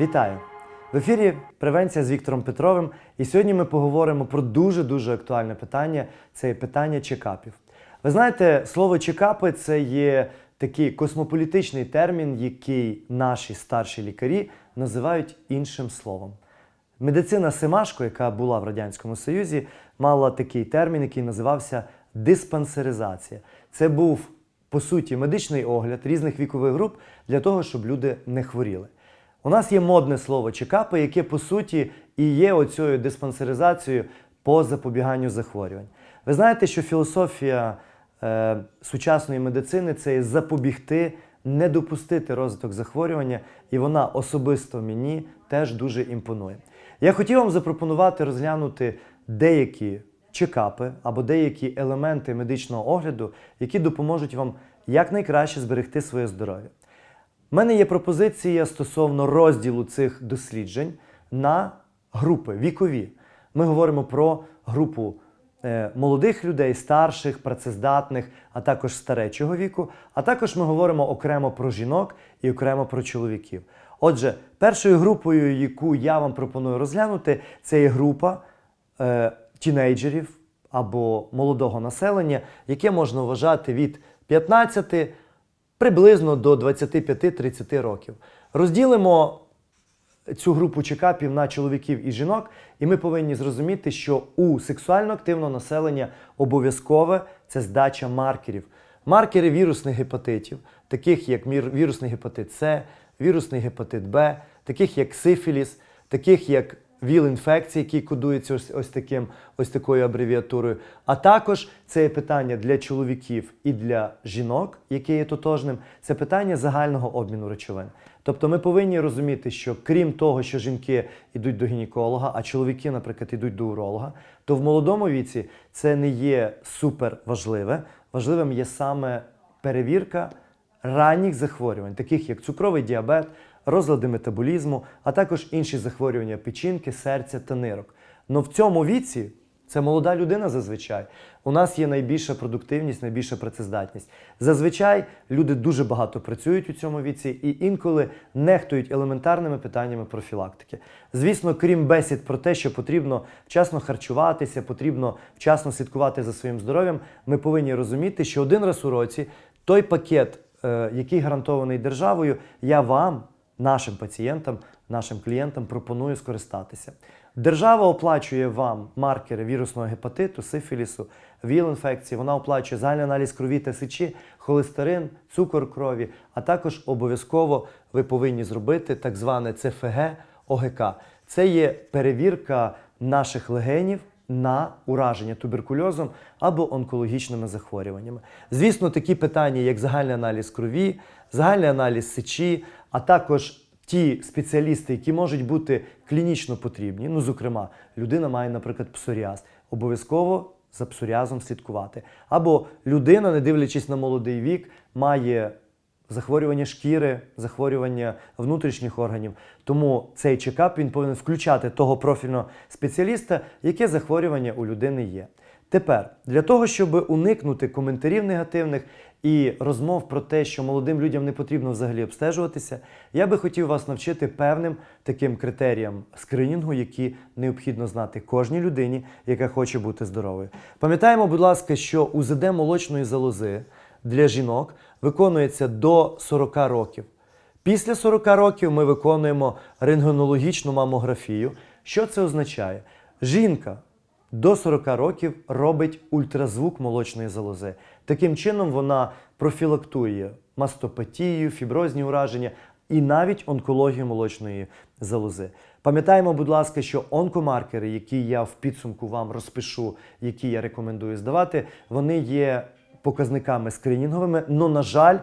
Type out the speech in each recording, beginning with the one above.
Вітаю! В ефірі Превенція з Віктором Петровим. І сьогодні ми поговоримо про дуже-дуже актуальне питання це питання чекапів. Ви знаєте, слово чекапи це є такий космополітичний термін, який наші старші лікарі називають іншим словом. Медицина Семашко, яка була в Радянському Союзі, мала такий термін, який називався диспансеризація. Це був, по суті, медичний огляд різних вікових груп для того, щоб люди не хворіли. У нас є модне слово чекапи, яке по суті і є оцією диспансеризацією по запобіганню захворювань. Ви знаєте, що філософія е, сучасної медицини це запобігти, не допустити розвиток захворювання, і вона особисто мені теж дуже імпонує. Я хотів вам запропонувати розглянути деякі чекапи або деякі елементи медичного огляду, які допоможуть вам якнайкраще зберегти своє здоров'я. У мене є пропозиція стосовно розділу цих досліджень на групи вікові. Ми говоримо про групу е, молодих людей, старших, працездатних, а також старечого віку. А також ми говоримо окремо про жінок і окремо про чоловіків. Отже, першою групою, яку я вам пропоную розглянути, це є група е, тінейджерів або молодого населення, яке можна вважати від 15 приблизно до 25-30 років. Розділимо цю групу чекапів на чоловіків і жінок, і ми повинні зрозуміти, що у сексуально активного населення обов'язкове це здача маркерів. Маркери вірусних гепатитів, таких як вірусний гепатит С, вірусний гепатит Б, таких як сифіліс, таких як ВІЛ-інфекції, які кодуються ось, ось, таким, ось такою абревіатурою. А також це є питання для чоловіків і для жінок, яке є тотожним, це питання загального обміну речовин. Тобто ми повинні розуміти, що крім того, що жінки йдуть до гінеколога, а чоловіки, наприклад, йдуть до уролога, то в молодому віці це не є супер важливе. Важливим є саме перевірка ранніх захворювань, таких як цукровий діабет, розлади метаболізму, а також інші захворювання печінки, серця та нирок. Но в цьому віці це молода людина зазвичай. У нас є найбільша продуктивність, найбільша працездатність. Зазвичай люди дуже багато працюють у цьому віці і інколи нехтують елементарними питаннями профілактики. Звісно, крім бесід про те, що потрібно вчасно харчуватися, потрібно вчасно слідкувати за своїм здоров'ям, ми повинні розуміти, що один раз у році той пакет, е, який гарантований державою, я вам, нашим пацієнтам, нашим клієнтам пропоную скористатися. Держава оплачує вам маркери вірусного гепатиту, сифілісу, ВІЛ-інфекції. Вона оплачує загальний аналіз крові та сечі, холестерин, цукор крові. А також обов'язково ви повинні зробити так зване ЦФГ ОГК. Це є перевірка наших легенів на ураження туберкульозом або онкологічними захворюваннями. Звісно, такі питання, як загальний аналіз крові, загальний аналіз сечі, а також ті спеціалісти, які можуть бути клінічно потрібні. Ну, зокрема, людина має, наприклад, псоріаз. Обов'язково за псоріазом слідкувати. Або людина, не дивлячись на молодий вік, має захворювання шкіри, захворювання внутрішніх органів. Тому цей чекап він повинен включати того профільного спеціаліста, яке захворювання у людини є. Тепер для того, щоб уникнути коментарів негативних і розмов про те, що молодим людям не потрібно взагалі обстежуватися, я би хотів вас навчити певним таким критеріям скринінгу, які необхідно знати кожній людині, яка хоче бути здоровою. Пам'ятаємо, будь ласка, що УЗД молочної залози для жінок виконується до 40 років. Після 40 років ми виконуємо рентгенологічну мамографію. Що це означає? Жінка до 40 років робить ультразвук молочної залози. Таким чином вона профілактує мастопатію, фіброзні ураження і навіть онкологію молочної залози. Пам'ятаємо, будь ласка, що онкомаркери, які я в підсумку вам розпишу, які я рекомендую здавати, вони є показниками скринінговими, але, на жаль,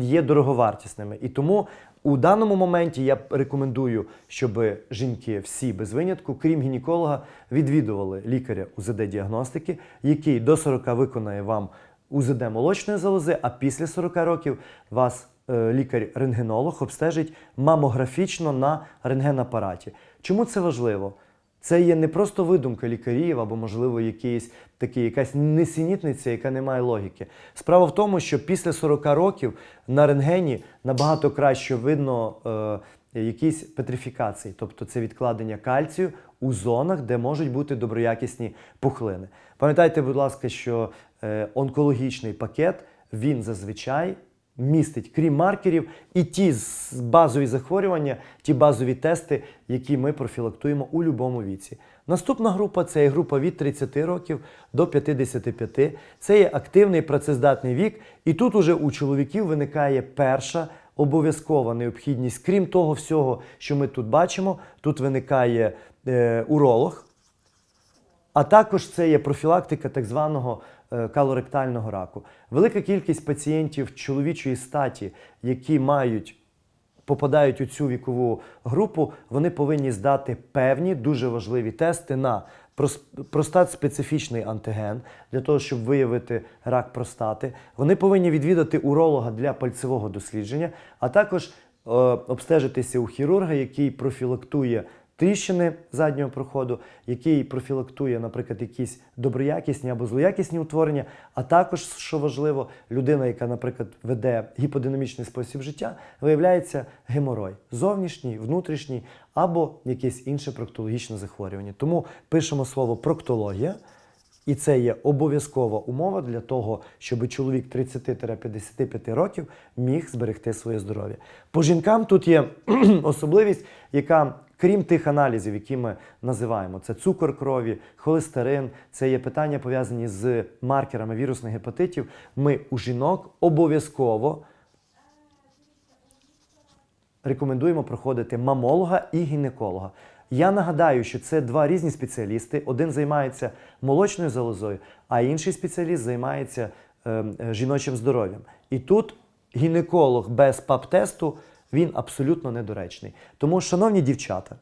є дороговартісними. І тому у даному моменті я рекомендую, щоб жінки всі без винятку, крім гінеколога, відвідували лікаря УЗД-діагностики, який до 40 виконає вам УЗД молочної залози, а після 40 років вас е, лікар-рентгенолог обстежить мамографічно на рентгенапараті. Чому це важливо? Це є не просто видумка лікарів або, можливо, якийсь такий, якась несенітниця, яка не має логіки. Справа в тому, що після 40 років на рентгені набагато краще видно якісь петрифікації, тобто це відкладення кальцію у зонах, де можуть бути доброякісні пухлини. Пам'ятайте, будь ласка, що е, онкологічний пакет він зазвичай містить, крім маркерів, і ті базові захворювання, ті базові тести, які ми профілактуємо у будь-якому віці. Наступна група це є група від 30 років до 55. Це є активний працездатний вік, і тут уже у чоловіків виникає перша обов'язкова необхідність. Крім того всього, що ми тут бачимо, тут виникає е, уролог, а також це є профілактика так званого калоректального раку. Велика кількість пацієнтів чоловічої статі, які мають попадають у цю вікову групу, вони повинні здати певні дуже важливі тести на прос- простат-специфічний антиген для того, щоб виявити рак простати. Вони повинні відвідати уролога для пальцевого дослідження, а також е, обстежитися у хірурга, який профілактує тріщини заднього проходу, який профілактує, наприклад, якісь доброякісні або злоякісні утворення, а також, що важливо, людина, яка, наприклад, веде гіподинамічний спосіб життя, виявляється геморой зовнішній, внутрішній або якесь інше проктологічне захворювання. Тому пишемо слово проктологія. І це є обов'язкова умова для того, щоб чоловік 30-55 років міг зберегти своє здоров'я. По жінкам тут є особливість, яка, крім тих аналізів, які ми називаємо, це цукор крові, холестерин, це є питання пов'язані з маркерами вірусних гепатитів. Ми у жінок обов'язково рекомендуємо проходити мамолога і гінеколога. Я нагадаю, що це два різні спеціалісти. Один займається молочною залозою, а інший спеціаліст займається е, е, жіночим здоров'ям. І тут гінеколог без ПАП-тесту він абсолютно недоречний. Тому, шановні дівчата,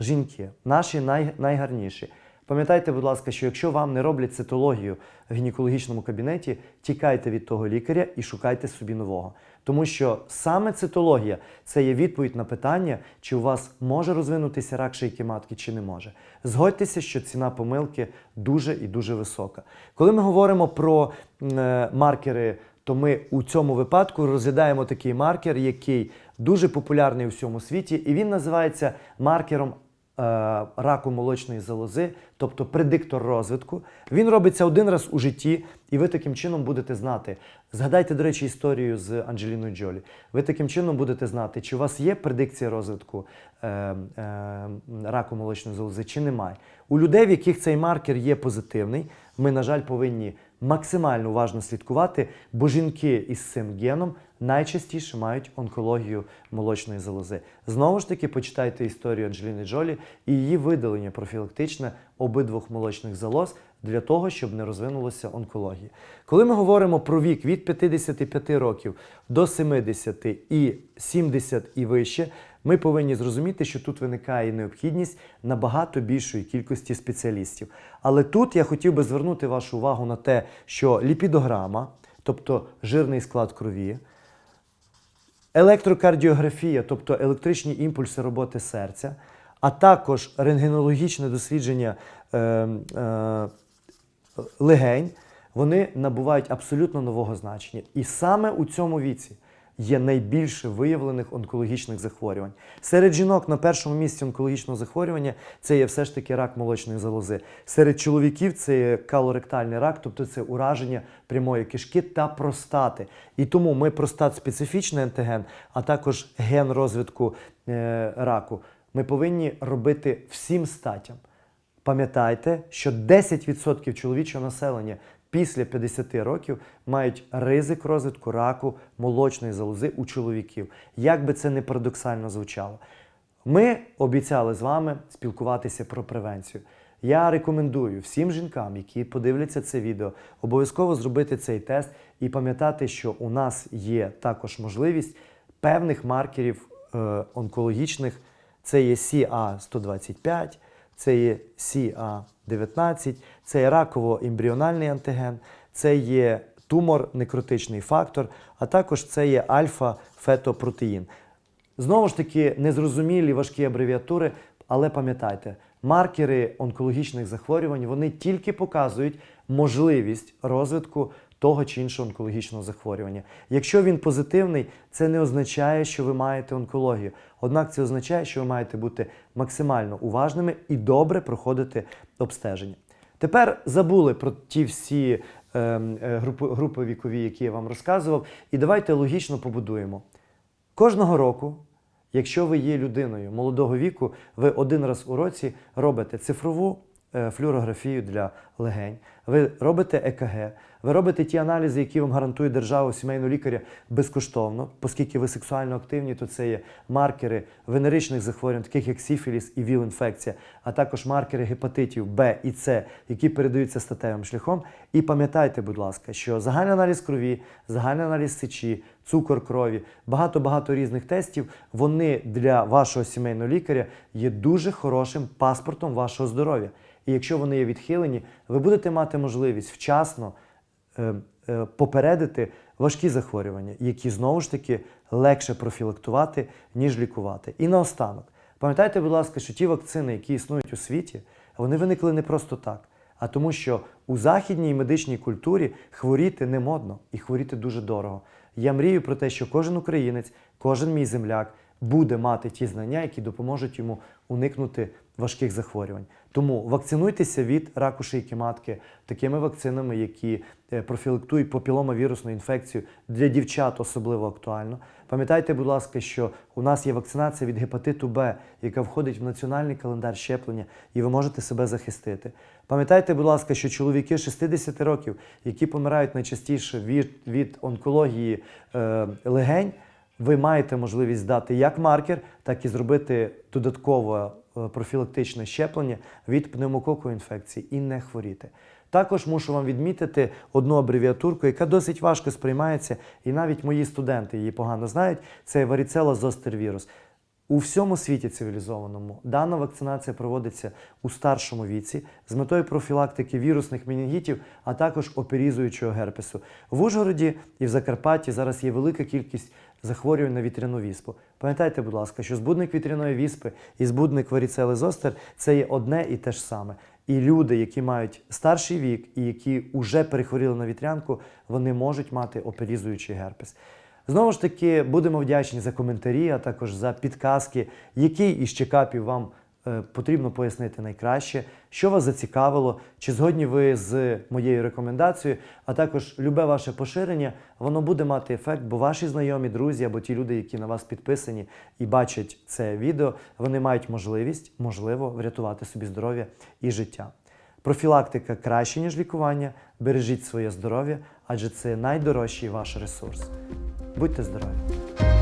жінки, наші най, найгарніші. Пам'ятайте, будь ласка, що якщо вам не роблять цитологію в гінекологічному кабінеті, тікайте від того лікаря і шукайте собі нового. Тому що саме цитологія це є відповідь на питання, чи у вас може розвинутися рак шийки матки, чи не може. Згодьтеся, що ціна помилки дуже і дуже висока. Коли ми говоримо про е, маркери, то ми у цьому випадку розглядаємо такий маркер, який дуже популярний у всьому світі, і він називається маркером е, раку молочної залози, тобто предиктор розвитку. Він робиться один раз у житті, і ви таким чином будете знати. Згадайте, до речі, історію з Анджеліною Джолі. Ви таким чином будете знати, чи у вас є предикція розвитку е, е, раку молочної залози, чи немає. У людей, в яких цей маркер є позитивний, ми, на жаль, повинні максимально уважно слідкувати, бо жінки із цим геном найчастіше мають онкологію молочної залози. Знову ж таки, почитайте історію Анджеліни Джолі і її видалення профілактичне обидвох молочних залоз для того, щоб не розвинулася онкологія. Коли ми говоримо про вік від 55 років до 70 і 70 і вище, ми повинні зрозуміти, що тут виникає необхідність набагато більшої кількості спеціалістів. Але тут я хотів би звернути вашу увагу на те, що ліпідограма, тобто жирний склад крові, електрокардіографія, тобто електричні імпульси роботи серця, а також рентгенологічне дослідження е, е, легень, вони набувають абсолютно нового значення. І саме у цьому віці є найбільше виявлених онкологічних захворювань. Серед жінок на першому місці онкологічного захворювання це є все ж таки рак молочної залози. Серед чоловіків це є калоректальний рак, тобто це ураження прямої кишки та простати. І тому ми простат-специфічний антиген, а також ген розвитку е, раку. Ми повинні робити всім статям. Пам'ятайте, що 10% чоловічого населення після 50 років мають ризик розвитку раку молочної залози у чоловіків. Як би це не парадоксально звучало. Ми обіцяли з вами спілкуватися про превенцію. Я рекомендую всім жінкам, які подивляться це відео, обов'язково зробити цей тест і пам'ятати, що у нас є також можливість певних маркерів е, онкологічних. Це є CA125, це є CA19, це є раково-ембріональний антиген, це є тумор-некротичний фактор, а також це є альфа-фетопротеїн. Знову ж таки, незрозумілі важкі абревіатури, але пам'ятайте, маркери онкологічних захворювань вони тільки показують можливість розвитку того чи іншого онкологічного захворювання. Якщо він позитивний, це не означає, що ви маєте онкологію. Однак це означає, що ви маєте бути максимально уважними і добре проходити обстеження. Тепер забули про ті всі ем, е, групи, групи вікові, які я вам розказував, і давайте логічно побудуємо. Кожного року, якщо ви є людиною молодого віку, ви один раз у році робите цифрову е, флюорографію для легень, ви робите ЕКГ, ви робите ті аналізи, які вам гарантує держава сімейного лікаря безкоштовно, оскільки ви сексуально активні, то це є маркери венеричних захворювань, таких як сифіліс і ВІЛ-інфекція, а також маркери гепатитів Б і С, які передаються статевим шляхом. І пам'ятайте, будь ласка, що загальний аналіз крові, загальний аналіз сечі, цукор крові, багато-багато різних тестів, вони для вашого сімейного лікаря є дуже хорошим паспортом вашого здоров'я. І якщо вони є відхилені, ви будете мати можливість вчасно попередити важкі захворювання, які знову ж таки легше профілактувати, ніж лікувати. І наостанок, пам'ятайте, будь ласка, що ті вакцини, які існують у світі, вони виникли не просто так, а тому, що у західній медичній культурі хворіти не модно і хворіти дуже дорого. Я мрію про те, що кожен українець, кожен мій земляк буде мати ті знання, які допоможуть йому уникнути важких захворювань. Тому вакцинуйтеся від раку шийки матки такими вакцинами, які е, профілактують папіломавірусну інфекцію для дівчат особливо актуально. Пам'ятайте, будь ласка, що у нас є вакцинація від гепатиту Б, яка входить в національний календар щеплення, і ви можете себе захистити. Пам'ятайте, будь ласка, що чоловіки 60 років, які помирають найчастіше від, від онкології е, легень, ви маєте можливість здати як маркер, так і зробити додаткове е, профілактичне щеплення від пневмококової інфекції і не хворіти. Також мушу вам відмітити одну абревіатурку, яка досить важко сприймається, і навіть мої студенти її погано знають. Це варіцела зостер вірус. У всьому світі цивілізованому дана вакцинація проводиться у старшому віці з метою профілактики вірусних менінгітів, а також оперізуючого герпесу. В Ужгороді і в Закарпатті зараз є велика кількість захворювань на вітряну віспу. Пам'ятайте, будь ласка, що збудник вітряної віспи і збудник варіцели зостер це є одне і те ж саме. І люди, які мають старший вік і які вже перехворіли на вітрянку, вони можуть мати оперізуючий герпес. Знову ж таки, будемо вдячні за коментарі, а також за підказки, який із чекапів вам потрібно пояснити найкраще, що вас зацікавило, чи згодні ви з моєю рекомендацією, а також любе ваше поширення, воно буде мати ефект, бо ваші знайомі, друзі або ті люди, які на вас підписані і бачать це відео, вони мають можливість, можливо, врятувати собі здоров'я і життя. Профілактика краще, ніж лікування. Бережіть своє здоров'я, адже це найдорожчий ваш ресурс. Будьте здорові!